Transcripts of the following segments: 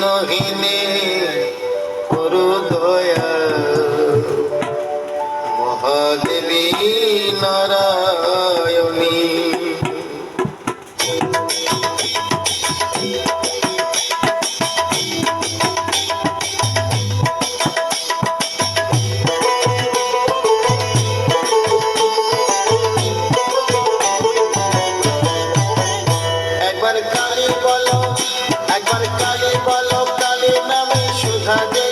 চিহ্নহীনে গুরু দয়া মহাদেবী নারায়ণী। Everybody, রাধে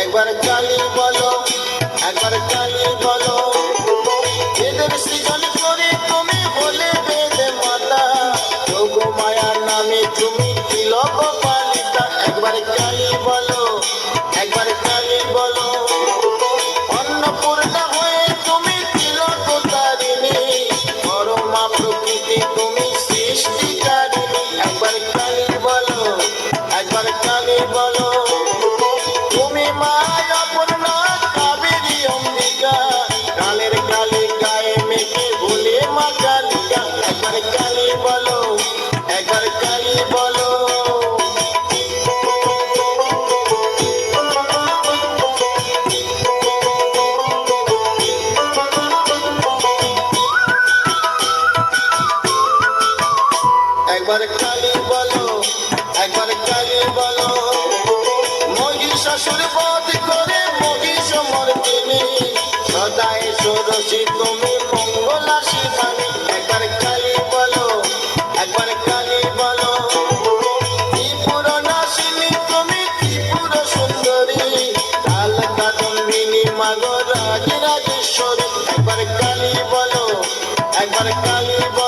একবার কালি বলো। একবার কালি বলো। que tu me fez. একবার খালি বলো, একবার খালি বলো। মহিষাসুর বধ করে, মহিষ মর্দিনী সদায় সরসী তুমি একবার বলো একবার বলো। তুমি ত্রিপুর সুন্দরী। কাল রাজ রাজেশ্বরী একবার খালি বলো, একবার কালী বলো।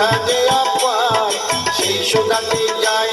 সাজে আপার শিশু সোগাতে যায়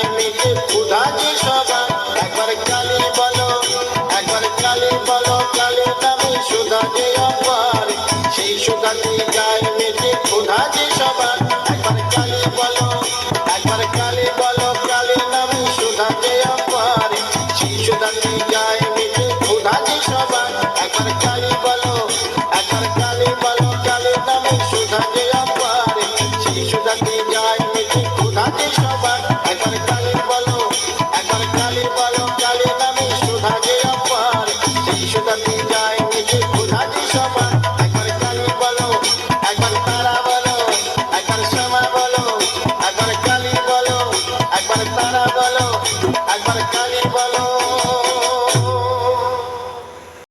Thank you.